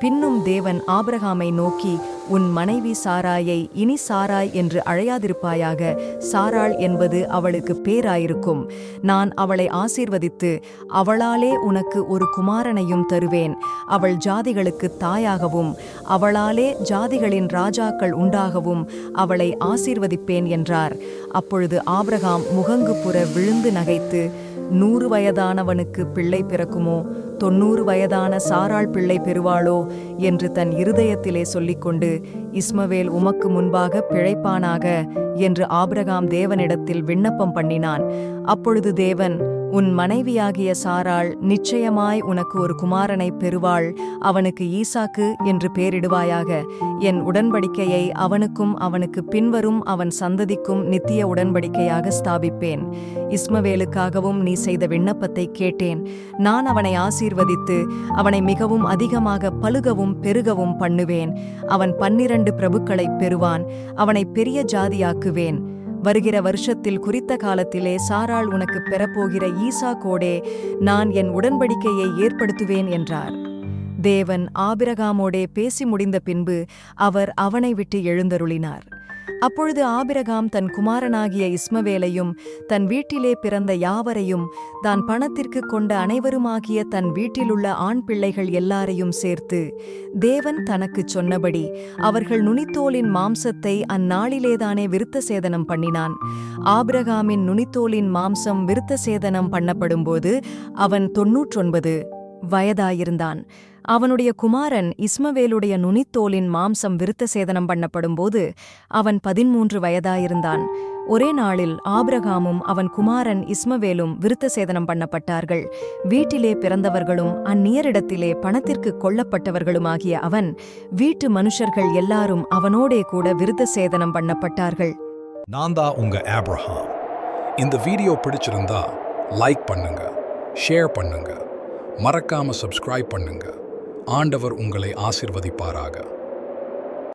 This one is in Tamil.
பின்னும் தேவன் ஆபிரகாமை நோக்கி உன் மனைவி சாராயை இனி சாராய் என்று அழையாதிருப்பாயாக. சாராள் என்பது அவளுக்கு பேராயிருக்கும். நான் அவளை ஆசீர்வதித்து அவளாலே உனக்கு ஒரு குமாரனையும் தருவேன். அவள் ஜாதிகளுக்கு தாயாகவும் அவளாலே ஜாதிகளின் ராஜாக்கள் உண்டாகவும் அவளை ஆசீர்வதிப்பேன் என்றார். அப்பொழுது ஆபிரகாம் முகங்குப்புற விழுந்து நகைத்து நூறு வயதானவனுக்கு பிள்ளை பிறக்குமோ? தொன்னூறு வயதான சாராள் பிள்ளை பெறுவாளோ? என்று தன் இருதயத்திலே சொல்லிக்கொண்டு இஸ்மவேல் உமக்கு முன்பாக பிழைப்பானாக? என்று ஆபிரகாம் தேவனிடத்தில் விண்ணப்பம் பண்ணினான். அப்பொழுது தேவன் உன் மனைவியாகிய சாராள் நிச்சயமாய் உனக்கு ஒரு குமாரனை பெறுவாள் அவனுக்கு ஈசாக்கு என்று பேரிடுவாயாக. என் உடன்படிக்கையை அவனுக்கும் அவனுக்கு பின்வரும் அவன் சந்ததிக்கும் நித்திய உடன்படிக்கையாக ஸ்தாபிப்பேன். இஸ்மவேலுக்காகவும் நீ செய்த விண்ணப்பத்தை கேட்டேன். நான் அவனை ஆசீர்வதித்து அவனை மிகவும் அதிகமாக பழுகவும் பெருகவும் பண்ணுவேன். அவன் பன்னிரண்டு பிரபுக்களைப் பெறுவான். அவனை பெரிய ஜாதியாக்குவேன். வருகிற வருஷத்தில் குறித்த காலத்திலே சாராள் உனக்கு பெறப்போகிற ஈசா கோடே நான் என் உடன்படிக்கையை ஏற்படுத்துவேன் என்றார். தேவன் ஆபிரகாமோடே பேசி முடிந்த பின்பு அவர் அவனை விட்டு எழுந்தருளினார். அப்பொழுது ஆபிரகாம் தன் குமாரனாகிய இஸ்மவேலையும் தன் வீட்டிலே பிறந்த யாவரையும் தான் பணத்திற்கு கொண்ட அனைவருமாகிய தன் வீட்டிலுள்ள ஆண் பிள்ளைகள் எல்லாரையும் சேர்த்து தேவன் தனக்குச் சொன்னபடி அவர்கள் நுனித்தோலின் மாம்சத்தை அந்நாளிலேதானே விருத்த சேதனம் பண்ணினான். ஆபிரகாமின் நுனித்தோலின் மாம்சம் விருத்த சேதனம் பண்ணப்படும்போது அவன் தொன்னூற்றொன்பது. வயதாயிருந்தான். அவனுடைய குமாரன் இஸ்மவேலுடைய நுனித்தோலின் மாம்சம் விருத்த சேதனம் பண்ணப்படும்போது அவன் பதிமூன்று வயதாயிருந்தான். ஒரே நாளில் ஆபிரகாமும் அவன் குமாரன் இஸ்மவேலும் விருத்த சேதனம் பண்ணப்பட்டார்கள். வீட்டிலே பிறந்தவர்களும் அந்நியரிடத்திலே பணத்திற்கு கொல்லப்பட்டவர்களுமாகிய அவன் வீட்டு மனுஷர்கள் எல்லாரும் அவனோடே கூட விருத்த சேதனம் பண்ணப்பட்டார்கள். நான் தான் உங்க ஆப்ரஹாம் இந்த வீடியோ பிடிச்சிருந்தா லைக் பண்ணுங்க ஷேர் பண்ணுங்க. மறக்காம சப்ஸ்கிரைப் பண்ணுங்க. ஆண்டவர் உங்களை ஆசிர்வதிப்பாராக.